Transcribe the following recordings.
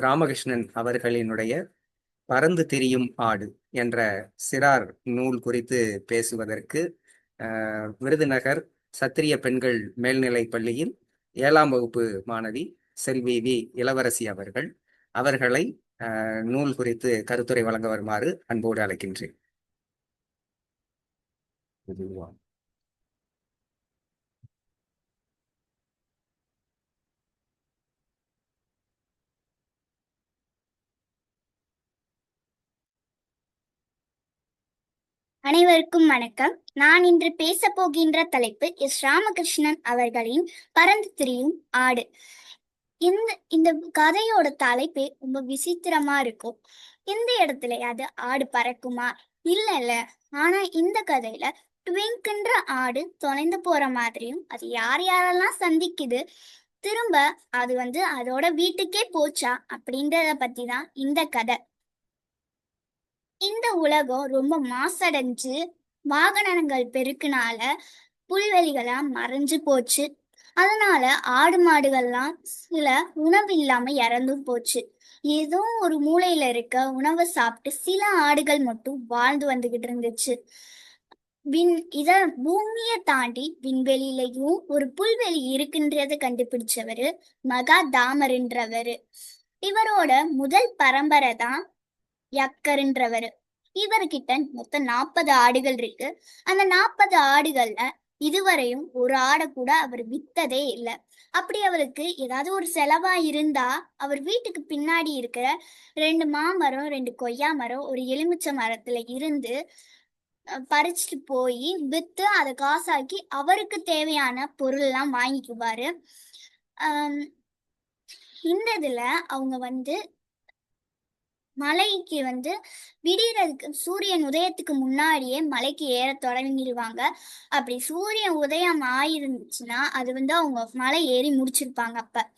ராமகிருஷ்ணன் அவர்களினுடைய பறந்து திரியும் ஆடு என்ற சிறார் நூல் குறித்து பேசுவதற்கு விருதுநகர் சத்திரிய பெண்கள் மேல்நிலைப் பள்ளியின் ஏழாம் வகுப்பு மாணவி செல்வி வி இளவரசி அவர்கள் அவர்களை நூல் குறித்து கருத்துரை வழங்க வருமாறு அன்போடு அழைக்கின்றேன். அனைவருக்கும் வணக்கம். நான் இன்று பேச போகின்ற தலைப்பு எஸ். ராமகிருஷ்ணன் அவர்களின் பறந்து திரியும் ஆடு. இந்த இந்த கதையோட தலைப்பே ரொம்ப விசித்திரமா இருக்கும். இந்த இடத்துல அது ஆடு பறக்குமா? இல்ல இல்ல ஆனா இந்த கதையில ட்விங்க்ன்ற ஆடு தொலைந்து போற மாதிரியும் அது யார் யாரெல்லாம் சந்திக்குது? திரும்ப அது வந்து அதோட வீட்டுக்கே போச்சா? அப்படின்றத பத்தி தான் இந்த கதை. இந்த உலகம் ரொம்ப மாசடைஞ்சு வாகனங்கள் பெருக்கினால புல்வெளிகள்லாம் மறைஞ்சு போச்சு. அதனால ஆடு மாடுகள்லாம் சில உணவு இல்லாம இறந்தும் போச்சு. ஏதோ ஒரு மூலையில இருக்க உணவை சாப்பிட்டு சில ஆடுகள் மட்டும் வாழ்ந்து வந்துகிட்டு இருந்துச்சு. விண் இத பூமியை தாண்டி விண்வெளியிலையும் ஒரு புல்வெளி இருக்குன்றத கண்டுபிடிச்சவரு மகா தாமர்ன்றவரு இவரோட முதல் பரம்பரை தான் யக்கருன்றவரு. இவர்கிட்ட மொத்தம் நாற்பது ஆடுகள் இருக்கு. அந்த நாற்பது ஆடுகள்ல இதுவரையும் ஒரு ஆடை கூட அவர் வித்ததே இல்லை. அப்படி அவருக்கு ஏதாவது ஒரு செலவா இருந்தா அவர் வீட்டுக்கு பின்னாடி இருக்கிற ரெண்டு மாமரம் ரெண்டு கொய்யா மரம் ஒரு எலுமிச்சை மரத்துல இருந்து பறிச்சுட்டு போய் வித்து அதை காசாக்கி அவருக்கு தேவையான பொருள் எல்லாம் வாங்கிக்குவாரு. ஆஹ் இந்த இதுல அவங்க வந்து மலைக்கு வந்து விடியறதுக்கு சூரியன் உதயத்துக்கு முன்னாடியே மலைக்கு ஏற தொடங்கிடுவாங்க. அப்படி சூரியன் உதயம் ஆயிருந்துச்சுன்னா அது வந்து அவங்க மலை ஏறி முடிச்சிருப்பாங்க அப்ப.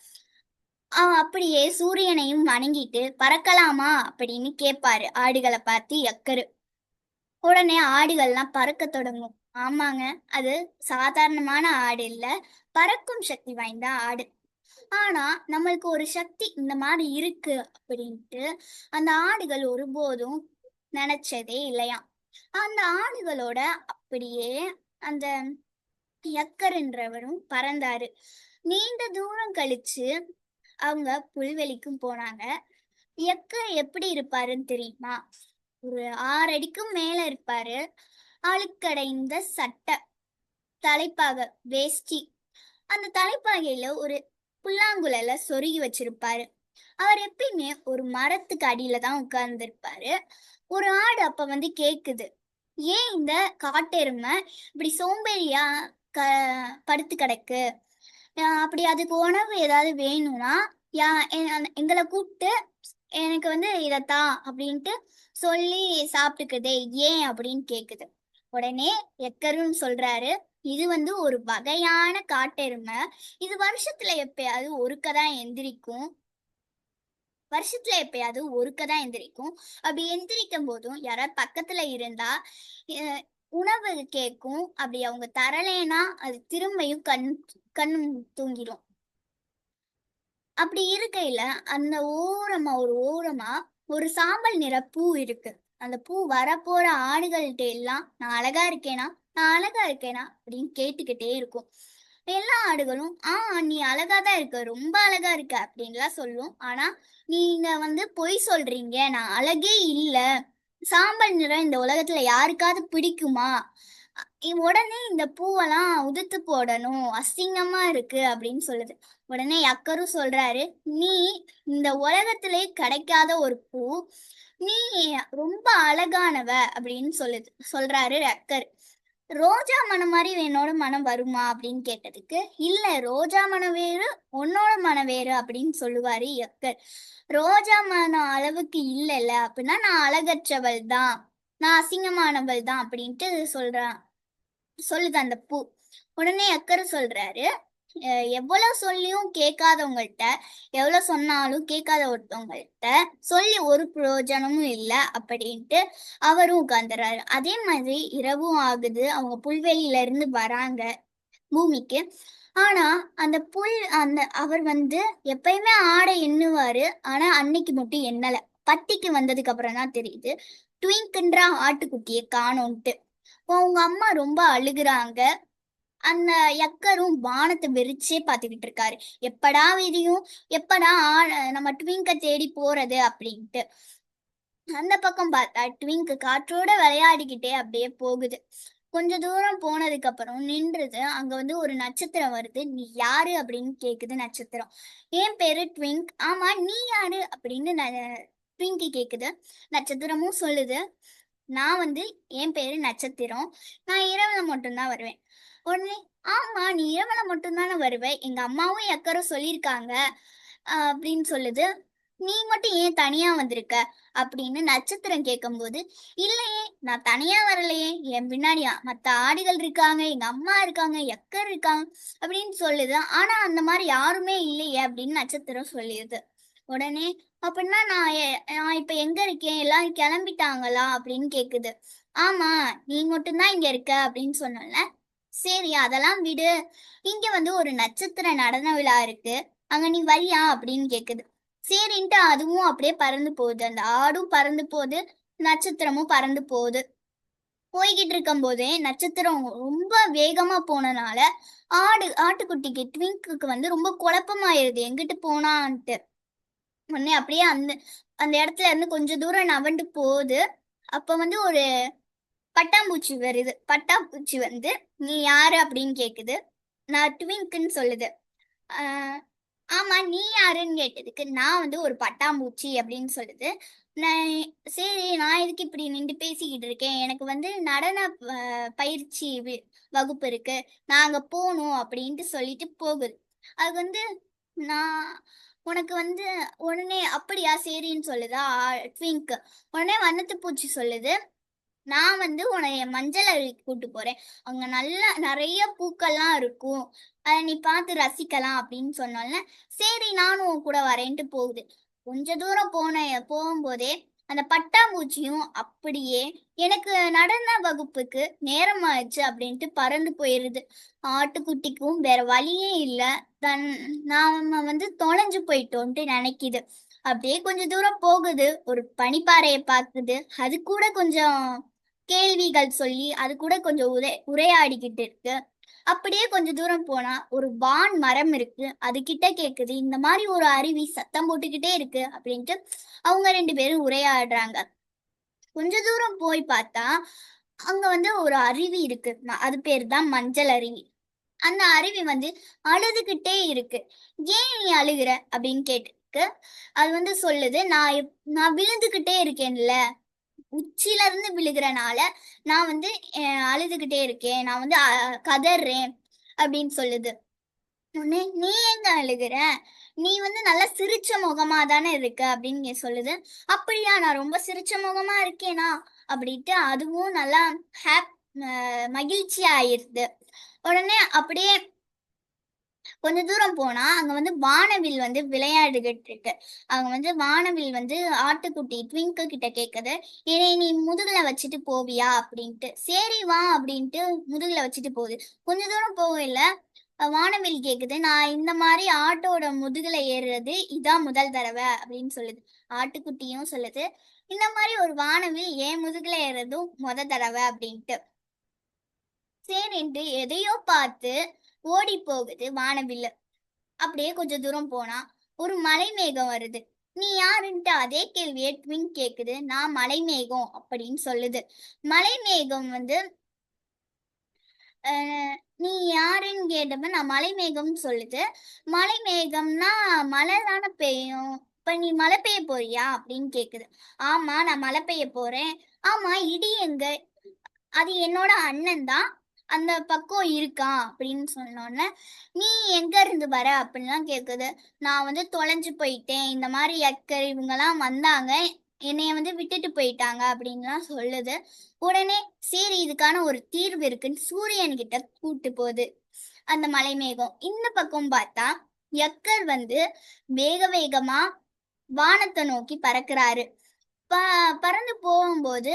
ஆஹ் அப்படியே சூரியனையும் வணங்கிட்டு பறக்கலாமா அப்படின்னு கேட்பாரு ஆடுகளை பார்த்து எக்கரு. உடனே ஆடுகள்லாம் பறக்க தொடங்கும். ஆமாங்க அது சாதாரணமான ஆடு இல்ல பறக்கும் சக்தி வாய்ந்த ஆடு. ஆனா நம்மளுக்கு ஒரு சக்தி இந்த மாதிரி இருக்கு அப்படின்ட்டு அந்த ஆடுகள் ஒருபோதும் நினைச்சதே இல்லையா? அந்த ஆடுகளோட அப்படியே அந்த யக்கர்ன்றவரும் பறந்தாரு. நீண்ட தூரம் கழிச்சு அவங்க புல்வெளிக்கும் போனாங்க. யக்கர் எப்படி இருப்பாருன்னு தெரியுமா? ஒரு ஆறு அடிக்கும் மேல இருப்பாரு. அழுக்கடைந்த சட்டை தலைப்பாக வேஷ்டி. அந்த தலைப்பாகையில ஒரு புல்லாங்குழல சொருகி வச்சிருப்பாரு. அவர் எப்பயுமே ஒரு மரத்துக்கு அடியில தான் உட்கார்ந்துருப்பாரு. ஒரு ஆடு அப்ப வந்து கேக்குது. ஏன் இந்த காட்டெருமை இப்படி சோம்பேறியா க படுத்து கிடக்கு? அப்படி அதுக்கு உணவு ஏதாவது வேணும்னா யா எங்களை கூப்பிட்டு எனக்கு வந்து இதத்தா அப்படின்ட்டு சொல்லி சாப்பிட்டுக்குதே ஏன் அப்படின்னு கேக்குது. உடனே எக்கரும் சொல்றாரு. இது வந்து ஒரு வகையான காட்டெருமை இது வருஷத்துல எப்பயாவது ஒருக்க தான் எந்திரிக்கும்? வருஷத்துல எப்பயாவது ஒருக்க தான் எந்திரிக்கும்? அப்படி எந்திரிக்கும் போதும் யாராவது பக்கத்துல இருந்தா உணவு கேட்கும் அப்படி அவங்க தரலைன்னா அது திரும்பியும் கண் கண் தூங்கிடும். அப்படி இருக்கையில அந்த ஓரமா ஒரு ஓரமா ஒரு சாம்பல் நிற பூ இருக்கு. அந்த பூ வரப்போற ஆடுகள்கிட்ட எல்லாம் நான் அழகா இருக்கேனா? நான் அழகா இருக்கேனா? அப்படின்னு கேட்டுக்கிட்டே இருக்கும். எல்லா ஆடுகளும் ஆ நீ அழகா தான் இருக்க ரொம்ப அழகா இருக்க அப்படின்லாம் சொல்லும். ஆனா நீங்க வந்து பொய் சொல்றீங்க நான் அழகே இல்ல. சாம்பல் நிறம் இந்த உலகத்துல யாருக்காவது பிடிக்குமா? உடனே இந்த பூவெல்லாம் உதுத்து போடணும் அசிங்கமா இருக்கு அப்படின்னு சொல்லுது. உடனே அக்கரும் சொல்றாரு நீ இந்த உலகத்திலே கிடைக்காத ஒரு பூ நீ ரொம்ப அழகானவ அப்படின்னு சொல்லுது சொல்றாரு அக்கர். ரோஜா மனம் மாதிரி என்னோட மனம் வருமா அப்படின்னு கேட்டதுக்கு இல்ல ரோஜா மனம் வேறு உன்னோட மனம் வேறு அப்படின்னு சொல்லுவாரு எக்கர் ரோஜா மனம் அளவுக்கு இல்லைல்ல அப்படின்னா நான் அழகற்றவள் தான் நான் அசிங்கமானவள் தான் அப்படின்ட்டு சொல்றான் சொல்லுது அந்த பூ. உடனே அக்கறை சொல்றாரு எவ்வளவு சொல்லியும் கேட்காதவங்கள்ட்ட எவ்வளவு சொன்னாலும் கேட்காத ஒருத்தவங்கள்ட்ட சொல்லி ஒரு பிரயோஜனமும் இல்லை அப்படின்ட்டு அவரும் உட்காந்துறாரு அதே மாதிரி இரவும் ஆகுது. அவங்க புல்வெளியில இருந்து வராங்க பூமிக்கு. ஆனா அந்த புல் அந்த அவர் வந்து எப்பயுமே ஆடை எண்ணுவாரு. ஆனா அன்னைக்கு மட்டும் எண்ணல. பட்டிக்கு வந்ததுக்கு அப்புறம் தான் தெரியுது. ட்விங்க்ன்ற ஆட்டுக்குட்டியை காணோன்ட்டு. அவங்க அம்மா ரொம்ப அழுகுறாங்க. அந்த யக்கரும் வானத்தை வெறிச்சே பார்த்துக்கிட்டு இருக்காரு. எப்படா விதியும் எப்படா ஆ- நம்ம ட்விங்க தேடி போறது அப்படின்ட்டு. அந்த பக்கம் பார்த்தா ட்விங்க் காற்றோட விளையாடிக்கிட்டே அப்படியே போகுது. கொஞ்ச தூரம் போனதுக்கு அப்புறம் நின்றுது. அங்க வந்து ஒரு நட்சத்திரம் வருது. நீ யாரு அப்படின்னு கேக்குது நட்சத்திரம். என் பேரு ட்விங்க் ஆமா நீ யாரு அப்படின்னு ந- ட்விங்கி கேக்குது. நட்சத்திரமும் சொல்லுது. நான் வந்து என் பேரு நட்சத்திரம். நான் இரவுல மட்டும்தான் வருவேன். உடனே ஆமா நீ இரவுல மட்டும்தானே வருவேன் எங்க அம்மாவும் எக்கரும் சொல்லியிருக்காங்க அப்படின்னு சொல்லுது. நீ மட்டும் ஏன் தனியா வந்திருக்க? அப்படின்னு நட்சத்திரம் கேட்கும்போது இல்லையே நான் தனியா வரலையே என் பின்னாடியா மத்த ஆடுகள் இருக்காங்க எங்க அம்மா இருக்காங்க எக்கர் இருக்காங்க அப்படின்னு சொல்லுது. ஆனா அந்த மாதிரி யாருமே இல்லையே அப்படின்னு நட்சத்திரம் சொல்லிடுது. உடனே அப்படின்னா நான் நான் இப்ப எங்க இருக்கேன்? எல்லாரும் கிளம்பிட்டாங்களா? அப்படின்னு கேக்குது ஆமா நீ மட்டும்தான் இங்க இருக்க அப்படின்னு சொன்னல சரி அதெல்லாம் விடு. இங்க வந்து ஒரு நட்சத்திர நடன விழா இருக்கு. அங்க நீ வரியா? அப்படின்னு கேக்குது. சரின்ட்டு அதுவும் அப்படியே பறந்து போகுது. அந்த ஆடும் பறந்து போகுது நட்சத்திரமும் பறந்து போகுது. போய்கிட்டு இருக்கும் போதே நட்சத்திரம் ரொம்ப வேகமா போனனால ஆடு ஆட்டுக்குட்டிக்கு ட்விங்க்கு வந்து ரொம்ப குழப்பமாயிருது. எங்கிட்டு போனான்ட்டு. உடனே அப்படியே அந்த அந்த இடத்துல இருந்து கொஞ்சம் தூரம் நவண்டு போகுது. அப்ப வந்து ஒரு பட்டாம்பூச்சி வருது. பட்டாம்பூச்சி வந்து நீ யாரு? அப்படின்னு கேக்குது. நான் ட்விங்க்குன்னு சொல்லுது. ஆமா நீ யாருன்னு கேட்டதுக்கு நான் வந்து ஒரு பட்டாம்பூச்சி அப்படின்னு சொல்லுது. நான் சரி நான் எதுக்கு இப்படி நின்று பேசிக்கிட்டு இருக்கேன்? எனக்கு வந்து நடன பயிற்சி வகுப்பு இருக்கு. நான் அங்க போகணும் அப்படின்ட்டு சொல்லிட்டு போகுது. அது வந்து நான் உனக்கு வந்து உடனே அப்படியா? சரின்னு சொல்லுதா? ட்விங்க் உடனே வண்ணத்து பூச்சி சொல்லுது. நான் வந்து உன்னைய மஞ்சள் அருவிக்கு கூட்டு போறேன். அங்க நல்ல நிறைய பூக்கள்லாம் இருக்கும். அதை நீ பார்த்து ரசிக்கலாம் அப்படின்னு சொன்னோம்ல. சரி நானும் உன் கூட வரேன்ட்டு போகுது. கொஞ்ச தூரம் போன போகும்போதே அந்த பட்டாம்பூச்சியும் அப்படியே எனக்கு நடன வகுப்புக்கு நேரம் ஆயிடுச்சு அப்படின்ட்டு பறந்து போயிருது. ஆட்டுக்குட்டிக்கும் வேற வழியே இல்லை. தன் நாம வந்து தொலைஞ்சு போயிட்டோன்ட்டு நினைக்குது. அப்படியே கொஞ்ச தூரம் போகுது. ஒரு பனிப்பாறையை பார்க்குது. அது கூட கொஞ்சம் கேள்விகள் சொல்லி அது கூட கொஞ்சம் உரை உரையாடிக்கிட்டு இருக்கு. அப்படியே கொஞ்ச தூரம் போனா ஒரு வான் மரம் இருக்கு. அது கிட்ட கேக்குது. இந்த மாதிரி ஒரு அருவி சத்தம் போட்டுக்கிட்டே இருக்கு அப்படின்ட்டு அவங்க ரெண்டு பேரும் உரையாடுறாங்க. கொஞ்ச தூரம் போய் பார்த்தா அங்க வந்து ஒரு அருவி இருக்கு. அது பேர் தான் மஞ்சள் அருவி. அந்த அருவி வந்து அழுதுகிட்டே இருக்கு. ஏன் நீ அழுகிற அப்படின்னு கேட்டுக்கு அது வந்து சொல்லுது நான் நான் விழுந்துகிட்டே இருக்கேன்ல. உச்சில இருந்து விழுகிறனால நான் வந்து அழுதுகிட்டே இருக்கேன். நான் வந்து கதறேன் அப்படின்னு சொல்லுது. உடனே நீ எங்க அழுகுற? நீ வந்து நல்லா சிரிச்ச முகமா தானே இருக்க அப்படின்னு சொல்லுது. அப்படியா நான் ரொம்ப சிரிச்ச முகமா இருக்கேனா? அப்படின்ட்டு அதுவும் நல்லா ஹாப் மகிழ்ச்சி ஆயிருது உடனே அப்படியே கொஞ்ச தூரம் போனா அங்க வந்து வானவில் வந்து விளையாடுகிட்டு இருக்கு அவங்க வந்து வானவில் வந்து ஆட்டுக்குட்டி ட்விங்கு கிட்ட கேக்குது. என்னை நீ முதுகுல வச்சுட்டு போவியா? அப்படின்ட்டு. சரி வா அப்படின்ட்டு முதுகுல வச்சுட்டு போகுது. கொஞ்ச தூரம் போகல வானவில் கேக்குது. நான் இந்த மாதிரி ஆட்டோட முதுகுல ஏறுறது இதான் முதல் தடவை அப்படின்னு சொல்லுது. ஆட்டுக்குட்டியும் சொல்லுது. இந்த மாதிரி ஒரு வானவில் ஏன் முதுகுல ஏறுறதும் முத தடவை அப்படின்ட்டு. சரின்ட்டு எதையோ பார்த்து ஓடி போகுது வானவில்ல. அப்படியே கொஞ்ச தூரம் போனா ஒரு மலை மேகம் வருது. நீ யாருன்ட்டு அதே கேள்வியை ட்விங் கேக்குது. நான் மலை மேகம் அப்படின்னு சொல்லுது. மலை மேகம் வந்து நீ யாருன்னு கேட்டப்ப நான் மலைமேகம்னு சொல்லுது. மலை மேகம்னா மழை தானே பெய்யும். இப்ப நீ மழை பெய்ய போறியா அப்படின்னு கேக்குது. ஆமா நான் மழை பெய்ய போறேன். ஆமா இடி எங்க? அது என்னோட அண்ணன் தான் அந்த பக்கம் இருக்கான் அப்படின்னு சொன்னோன்னே நீ எங்க இருந்து வர? அப்படின்லாம் கேக்குது நான் வந்து தொலைஞ்சு போயிட்டேன். இந்த மாதிரி எக்கர் இவங்கெல்லாம் வந்தாங்க. என்னைய வந்து விட்டுட்டு போயிட்டாங்க. அப்படின்லாம் சொல்லுது. உடனே சரி இதுக்கான ஒரு தீர்வு இருக்குன்னு சூரியன் கிட்ட கூட்டு போகுது. அந்த மலைமேகம். இந்த பக்கம் பார்த்தா எக்கர் வந்து வேக வேகமா வானத்தை நோக்கி பறக்கிறாரு. ப பறந்து போகும்போது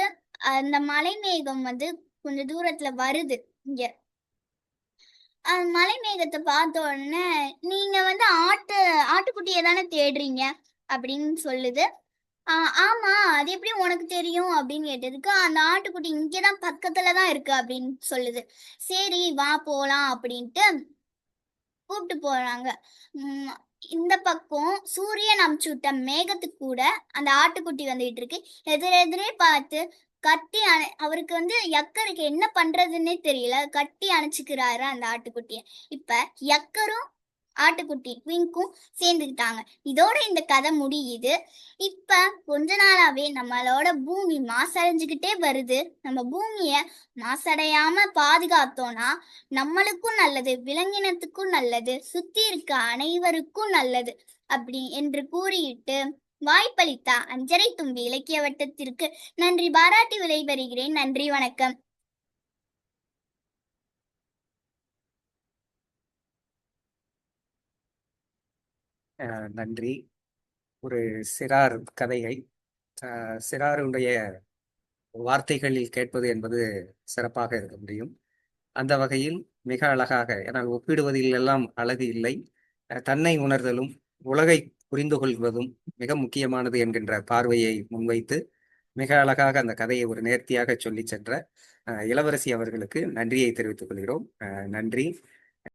அந்த மலைமேகம் வந்து கொஞ்சம் தூரத்துல வருது. இங்க. மலை மேகத்தை பார்த்த உடனே நீங்க வந்து ஆட்டு ஆட்டுக்குட்டியை தானே தேடுறீங்க? அப்படின்னு சொல்லுது. ஆ, ஆமா அது எப்படி உனக்கு தெரியும்? அப்படின்னு கேட்டதுக்கு அந்த ஆட்டுக்குட்டி இங்கேதான் பக்கத்துல தான் இருக்கு அப்படின்னு சொல்லுது. சரி வா போலாம் அப்படின்ட்டு கூப்பிட்டு போறாங்க. இந்த பக்கம் சூரியன் அமுச்சு விட்ட மேகத்துக்கு கூட அந்த ஆட்டுக்குட்டி வந்துகிட்டு இருக்கு. எதிரெதிரே பார்த்து கட்டி அணை அவருக்கு வந்து யக்கருக்கு என்ன பண்றதுன்னே தெரியல. கட்டி அணைச்சுக்கிறாரு அந்த ஆட்டுக்குட்டிய. இப்ப யக்கரும் ஆட்டுக்குட்டி விங்கும் சேர்ந்துக்கிட்டாங்க. இதோட இந்த கதை முடியுது. இப்ப கொஞ்ச நாளாவே நம்மளோட பூமி மாசடைஞ்சுக்கிட்டே வருது. நம்ம பூமிய மாசடையாம பாதுகாத்தோம்னா நம்மளுக்கும் நல்லது விலங்கினத்துக்கும் நல்லது சுத்தி இருக்க அனைவருக்கும் நல்லது அப்படி என்று கூறிட்டு வாய்ப்பளித்தா அஞ்சரை தும்பி இலக்கிய வட்டத்திற்கு நன்றி பாராட்டி விடைபெறுகிறேன். நன்றி வணக்கம். அஹ் நன்றி. ஒரு சிறார் கதையை அஹ் சிறாருடைய வார்த்தைகளில் கேட்பது என்பது சிறப்பாக இருக்க முடியும். அந்த வகையில் மிக அழகாக ஏன்னால் ஒப்பிடுவதில் எல்லாம் அழகு இல்லை. தன்னை உணர்தலும் உலகை புரிந்து கொள்வதும் மிக முக்கியமானது என்கின்ற பார்வையை முன்வைத்து மிக அழகாக அந்த கதையை ஒரு நேர்த்தியாக சொல்லி சென்ற அஹ் இளவரசி அவர்களுக்கு நன்றியை தெரிவித்துக் கொள்கிறோம். அஹ் நன்றி.